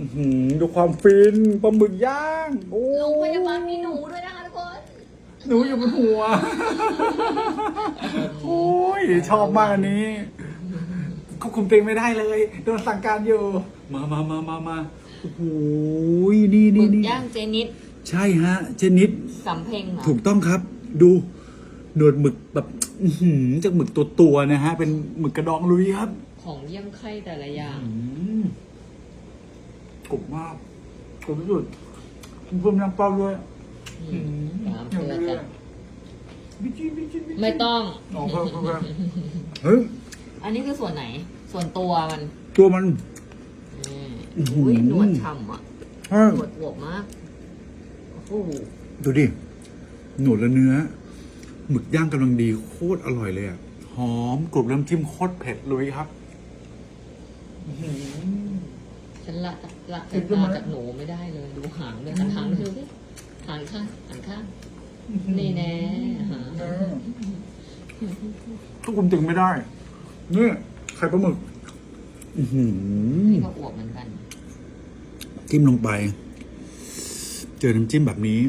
อื้อหือดูความฟินปลาหมึกย่างโอ้โรงพยาบาลมีหนูด้วยนะคะทุกคนหนูอยู่บนหัว โอ้ยชอบมากอันนี้ควบคุมตัวเองไม่ได้เลย โดนสั่งการอยู่ มามามามามาโอ้โหนี่หมึนี่กนี่ย่างเจนิดใช่ฮะ เจนิดสำเพ็งเหรอถูกต้องครับ ดูหนวดหมึกแบบอื้อหือจากหมึกตัวตัวๆนะฮะ เป็นหมึกกระดองลุยครับ ของเยี่ยมไข่แต่ละอย่างอืม กรุบมากกรุบที่สุดเพิ่มน้ำเปล่าด้วยอืมตามอย่างเพื่อนี้เลจ้ะยบิจิบิจิบิจิไม่ต้อง อ๋อเพิ่มเพิ่มเพิ่มเฮ้ยอันนี้คือส่วนไหน ส่วนตัวมันตัวมัน อืมอื้อหืออุ้ยหนวดฉ่ำอะเฮ้ยหนวดอวบมากโอ้โหดูดิ หนวดและเนื้อ หมึกย่างกำลังดีโคตรอร่อยเลยอะ หอมกรุบน้ำจิ้มโคตรเผ็ดลุยครับ อื้อหือ ฉันละละเห็สานยไหมตาจากหนูไม่ได้เลย ดูหางด้วยหันหางดูสิหางข้างหันข้างนี่แน่หาทุกคนจึงไม่ได้ นี่ไข่ปลาหมึกอื้อหือนี่ก็อวบเหมือนกัน จิ้มลงไป เจอน้ำจิ้มแบบนี้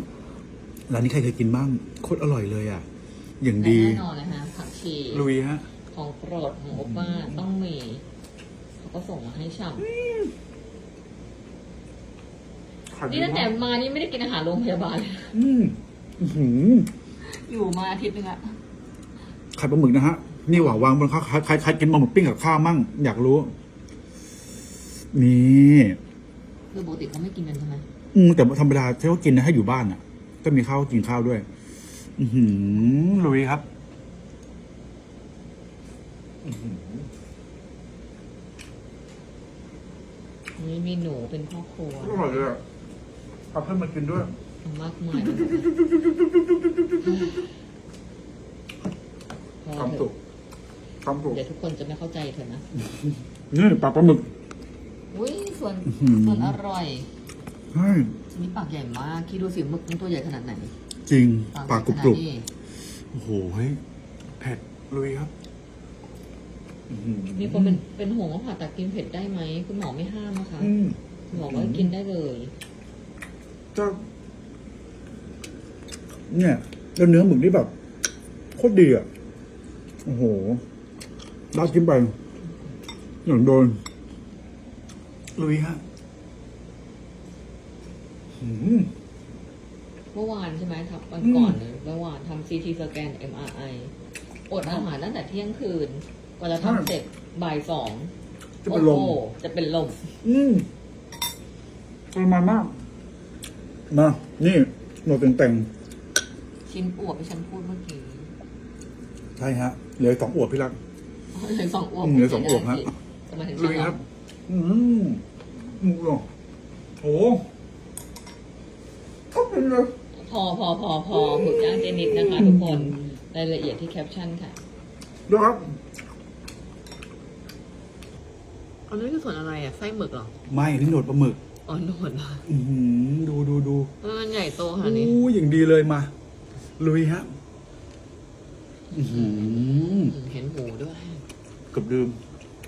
ร้านนี้ใครเคยกินบ้าง โคตรอร่อยเลยอะ อย่างดี แน่นอนเลยฮะผักชีลุยฮะ ของโปรดของโอป้าต้องมีเขาก็ส่งมาให้ฉ่ำ นี่ตั้งแต่มานี่ไม่ได้กินอาหารโรงพยาบาลเลยอืมอื้อหืออยู่มาอาทิตย์นึงอะไข่ปลาหมึกนะฮะ นี่หว่าวางบนข้าวใครใครใครกินปลาหมึกปิ้งกับข้าวมั่ง อยากรู้ นี่คือปกติเขาไม่กินกันใช่ไหมอืมแต่ธรรมดาที่เขากินนะให้อยู่บ้านอะ ก็มีข้าวกินข้าวด้วย อือหือลุยครับอื้อหือนี่มีหนูเป็นพ่อครัวอร่อยเลยอะ เอาเพื่อนมากินด้วยมากมายเลยพอความเถสุอะขความสุขเดี๋ยวทุกคนจะไม่เข้าใจเธอนะนี่ปลาปลาหมึกอุ้ยส่วนอื้อหือส่วนอร่อยใช่นี่ปากใหญ่มากคิดดูสิหมึกมันตัวใหญ่ขนาดไหน จริง ปากปลากใหกรุญ่บขกรุนาบดนี้โอ้โหเฮ้ยเผ็ดลุยครับอื้อหือมีคนเป็นเป็นห่วงว่าผ่าตัดกินเผ็ดได้ไหมคุณหมอไม่ห้ามนะคะอืมคุณหมอว่ากินได้เลย จะเนี่ยแล้วเนื้อหมึกนี่แบบโคตรดีอะโอ้โหราดกินไปอย่างโดนลุยฮะหืมเมื่อวานใช่ไหมครับวันก่อนเลยเมื่อวานทำซีทีสแกน MRI อดอาหารตั้งแต่เที่ยงคืนกว่าจะทำเสร็จบ่ายสองจะเป็นลมโอ้โหจะเป็นลม อืมทรมานมาก มา นี่หนวดแต่งชิ้นอวบที่ฉันพูดเมื่อกี้ๆใช่ฮะ เหลืออกสองอวบพี่รัก เหลือสองอวบอืมเหลือสองอวบฮะจะมาถึงลุยครับ อืมอืมโอ้โหก็เป็นเลยพอพอพอพอหมึกย่างเจนิดนะคะทุกคน รายละเอียดที่แคปชั่นค่ะดูครับอันนี้คือส่วนอะไรอะ ไส้หมึกเหรอ ไม่นี่หนวดปลาหมึก อ๋อหนวดเหรออือหือดูดูดูมันใหญ่โตขนาดนี้โอ้ยอย่างดีเลยมา ลุยฮะอื้อหือเห็นหูด้วย เกับดื่ม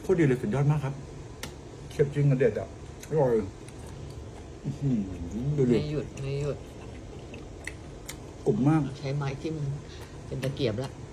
โคตรดีเลยสุดยอดมากครับเคียบจริงกันเด็ดอะอร่อยอื้อหือดูดิไม่หยุด ไม่หยุด กรุบมาก ใช้ไม้จิ้มเป็นตะเกียบละอ